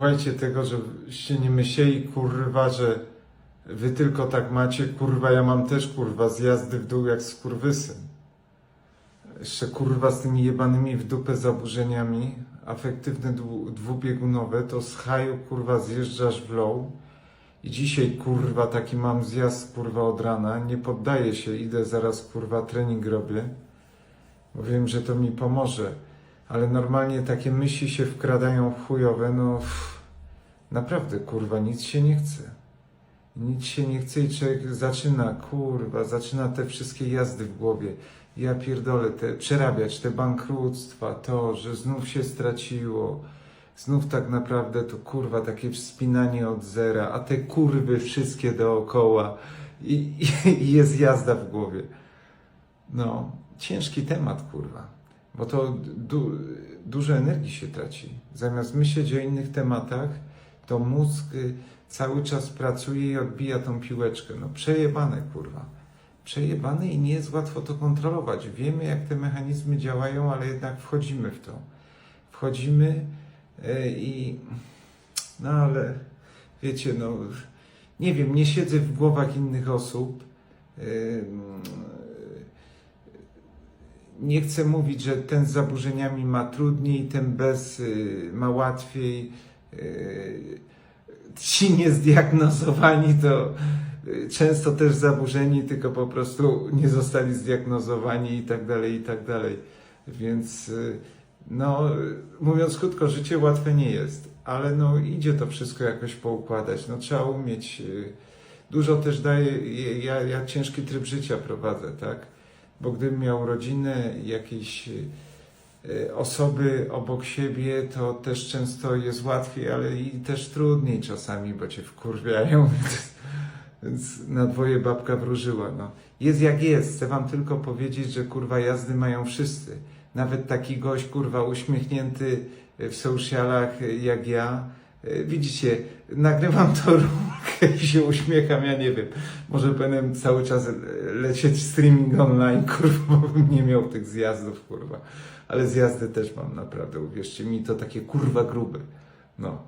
Słuchajcie tego, żeście nie myśleli, kurwa, że wy tylko tak macie, kurwa, ja mam też, kurwa, zjazdy w dół jak skurwysyn. Jeszcze, kurwa, z tymi jebanymi w dupę zaburzeniami, afektywne dwu, dwubiegunowe, to z haju, kurwa, zjeżdżasz w low. I dzisiaj, kurwa, taki mam zjazd, kurwa, od rana, nie poddaję się, idę zaraz, kurwa, trening robię, bo wiem, że to mi pomoże. Ale normalnie takie myśli się wkradają chujowe, no pff, naprawdę, kurwa, nic się nie chce. Nic się nie chce i człowiek zaczyna, kurwa, zaczyna te wszystkie jazdy w głowie. Ja pierdolę, te, przerabiać te bankructwa, to, że znów się straciło, znów tak naprawdę to kurwa takie wspinanie od zera, a te kurwy wszystkie dookoła i, i, i jest jazda w głowie. No, ciężki temat, kurwa, bo to du, dużo energii się traci. Zamiast myśleć o innych tematach, to mózg y, cały czas pracuje i odbija tą piłeczkę. No przejebane, kurwa. Przejebane i nie jest łatwo to kontrolować. Wiemy, jak te mechanizmy działają, ale jednak wchodzimy w to. Wchodzimy y, i... No ale wiecie, no... Nie wiem, nie siedzę w głowach innych osób. Y, nie chcę mówić, że ten z zaburzeniami ma trudniej, ten bez y, ma łatwiej. Y, Ci niezdiagnozowani to y, często też zaburzeni, tylko po prostu nie zostali zdiagnozowani i tak dalej, i tak dalej. Więc no, mówiąc krótko, życie łatwe nie jest, ale no idzie to wszystko jakoś poukładać. No trzeba umieć. Dużo też daje, ja, ja ciężki tryb życia prowadzę, tak? Bo gdybym miał rodzinę, jakieś y, osoby obok siebie, to też często jest łatwiej, ale i też trudniej czasami, bo cię wkurwiają, więc, na dwoje babka wróżyła. No. Jest jak jest, chcę wam tylko powiedzieć, że kurwa jazdy mają wszyscy. Nawet taki gość, kurwa, uśmiechnięty w socialach jak ja. Y, Widzicie, nagrywam to rurkę i się uśmiecham, ja nie wiem. Może powinienem cały czas lecieć streaming online, kurwa, bo bym nie miał tych zjazdów, kurwa. Ale zjazdy też mam naprawdę, uwierzcie mi, to takie kurwa grube. No.